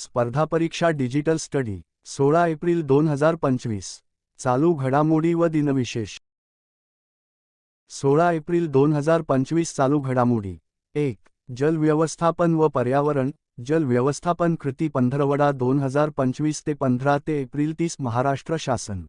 स्पर्धा परीक्षा digital study सोळा एप्रिल दोन हजार पंचवीस. चालू घडामोडी व दिनविशेष. सोळा एप्रिल दोन हजार पंचवीस चालू घडामोडी. एक जल व्यवस्थापन व पर्यावरण जल व्यवस्थापन कृती पंधरवडा दोन हजार पंचवीस ते पंधरा ते एप्रिल तीस महाराष्ट्र शासन.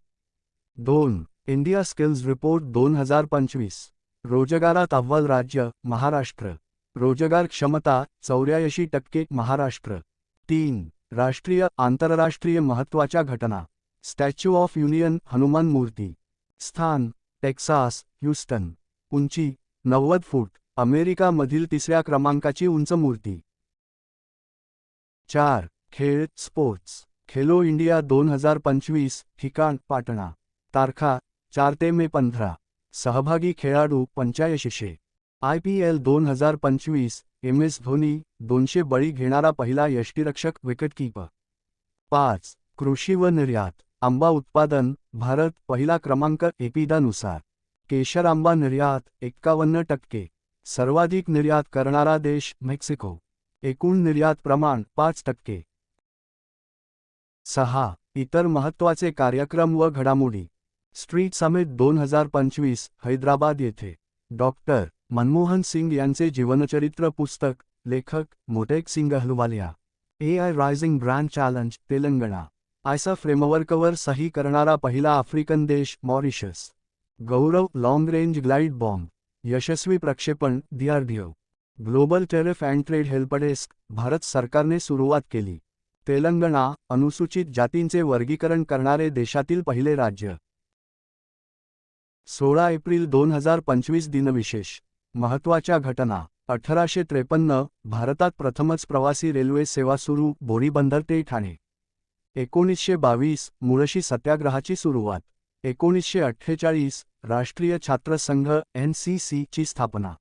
दोन इंडिया स्किल्स रिपोर्ट दोन हजार पंचवीस. रोजगारात अव्वल राज्य महाराष्ट्र. रोजगार क्षमता चौऱ्याऐंशी टक्के महाराष्ट्र. तीन राष्ट्रीय आंतरराष्ट्रीय महत्त्वाच्या घटना. स्टॅच्यू ऑफ युनियन हनुमान मूर्ती. स्थान टेक्सास ह्युस्टन. उंची नव्वद फूट. अमेरिकामधील तिसऱ्या क्रमांकाची उंच मूर्ती. चार खेळ स्पोर्ट्स. खेलो इंडिया दोन हजार पंचवीस ठिकाण पाटणा. तारखा चार ते मे पंधरा. सहभागी खेळाडू पंच्याऐंशीशे आय पी एल दोन हजार पंचवीस एम एस धोनी दोनशे बळी घेणारा पहिला यष्टीरक्षक विकेटकीपर पाच कृषी व निर्यात. आंबा उत्पादन भारत पहिला क्रमांक एपिदानुसार. केशर आंबा निर्यात एक्कावन्न टक्के. सर्वाधिक निर्यात करणारा देश मेक्सिको. एकूण निर्यात प्रमाण पाच टक्के. सहा इतर महत्त्वाचे कार्यक्रम व घडामोडी. स्ट्रीट समिट दोन हजार पंचवीस हैदराबाद येथे. डॉक्टर. मनमोहन सिंग यांचे जीवनचरित्र पुस्तक लेखक Montek Singh Ahluwalia A I rising brand challenge Telangana. आयसा फ्रेमवर्कवर सही करणारा पहिला आफ्रिकन देश Mauritius. Gaurav long range glide bomb यशस्वी प्रक्षेपण DRDO global tariff and trade helpdesk Bharat सरकारने सुरुवात केली. तेलंगणा अनुसूचित जातींचे वर्गीकरण करणारे देशातील पहिले राज्य. सोळा एप्रिल दोन हजार पंचवीस दिनविशेष. महत्त्वाच्या घटना. अठराशे त्रेपन्न भारतात प्रथमच प्रवासी रेल्वे सेवा सुरू बोरीबंदर ते ठाणे. एकोणीसशे बावीस मुळशी सत्याग्रहाची सुरुवात. एकोणीसशे अठ्ठेचाळीस राष्ट्रीय छात्र संघ एन सी ची स्थापना.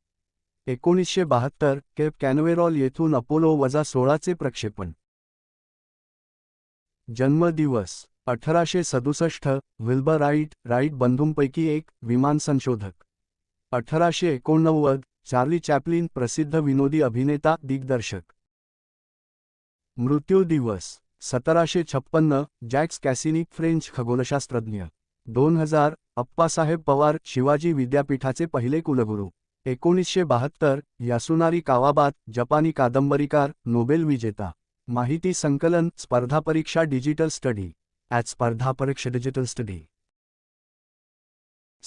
एकोणीसशे बहात्तर केप कॅनवेरॉल येथून अपोलो वजा सोळाचे प्रक्षेपण. जन्मदिवस. अठराशे सदुसष्ट विल्बर राईट राईट बंधूंपैकी एक विमान संशोधक. अठराशे एकोणनव्वद चार्ली चॅपलिन प्रसिद्ध विनोदी अभिनेता दिग्दर्शक. मृत्यू दिवस सतराशे छप्पन्न जॅक्स कॅसिनी फ्रेंच खगोलशास्त्रज्ञ. दोन हजार अप्पासाहेब पवार शिवाजी विद्यापीठाचे पहिले कुलगुरू. एकोणीसशे बहात्तर यासुनारी कावाबात जपानी कादंबरीकार नोबेल विजेता. माहिती संकलन स्पर्धा परीक्षा डिजिटल स्टडी. ॲट स्पर्धा परीक्षा डिजिटल स्टडी.